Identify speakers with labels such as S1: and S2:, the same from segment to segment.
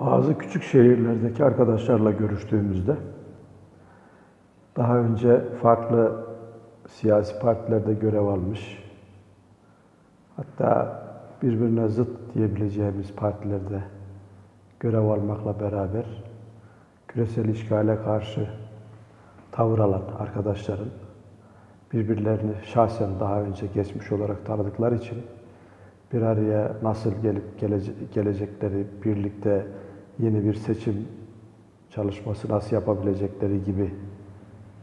S1: Bazı küçük şehirlerdeki arkadaşlarla görüştüğümüzde daha önce farklı siyasi partilerde görev almış, hatta birbirine zıt diyebileceğimiz partilerde görev almakla beraber küresel işgale karşı tavır alan arkadaşların birbirlerini şahsen daha önce geçmiş olarak tanıdıkları için bir araya nasıl gelip gelece- gelecekleri, birlikte yeni bir seçim çalışması nasıl yapabilecekleri gibi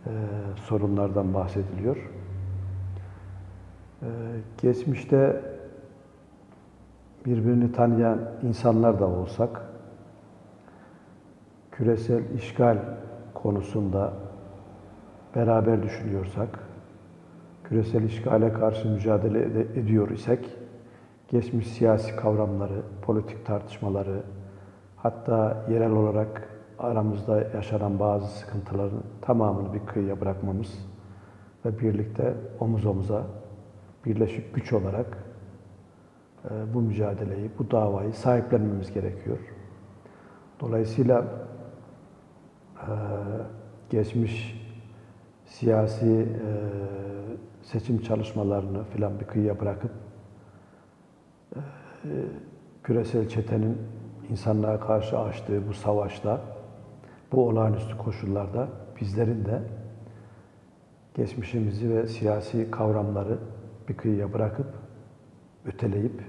S1: e, sorunlardan bahsediliyor. E, geçmişte birbirini tanıyan insanlar da olsak, küresel işgal konusunda beraber düşünüyorsak, küresel işgale karşı mücadele ediyor isek, geçmiş siyasi kavramları, politik tartışmaları, hatta yerel olarak aramızda yaşanan bazı sıkıntıların tamamını bir kıyıya bırakmamız ve birlikte omuz omuza birleşik güç olarak e, bu mücadeleyi, bu davayı sahiplenmemiz gerekiyor. Dolayısıyla e, geçmiş siyasi e, seçim çalışmalarını filan bir kıyıya bırakıp küresel çetenin insanlığa karşı açtığı bu savaşta, bu olağanüstü koşullarda bizlerin de geçmişimizi ve siyasi kavramları bir kıyıya bırakıp, öteleyip,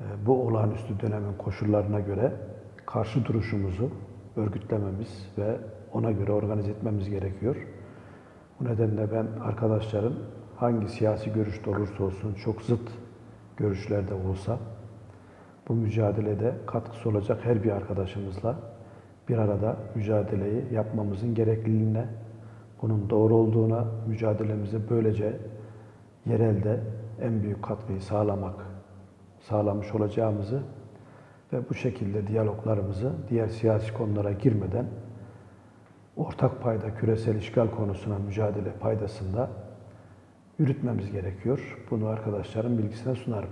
S1: e, bu olağanüstü dönemin koşullarına göre karşı duruşumuzu örgütlememiz ve ona göre organize etmemiz gerekiyor. Bu nedenle ben arkadaşların hangi siyasi görüşte olursa olsun, çok zıt görüşlerde olsa, bu mücadelede katkısı olacak her bir arkadaşımızla bir arada mücadeleyi yapmamızın gerekliliğine, bunun doğru olduğuna, mücadelemize böylece yerelde en büyük katkıyı sağlamak, sağlamış olacağımızı ve bu şekilde diyaloglarımızı diğer siyasi konulara girmeden ortak payda küresel işgal konusuna mücadele paydasında yürütmemiz gerekiyor. Bunu arkadaşların bilgisine sunarım.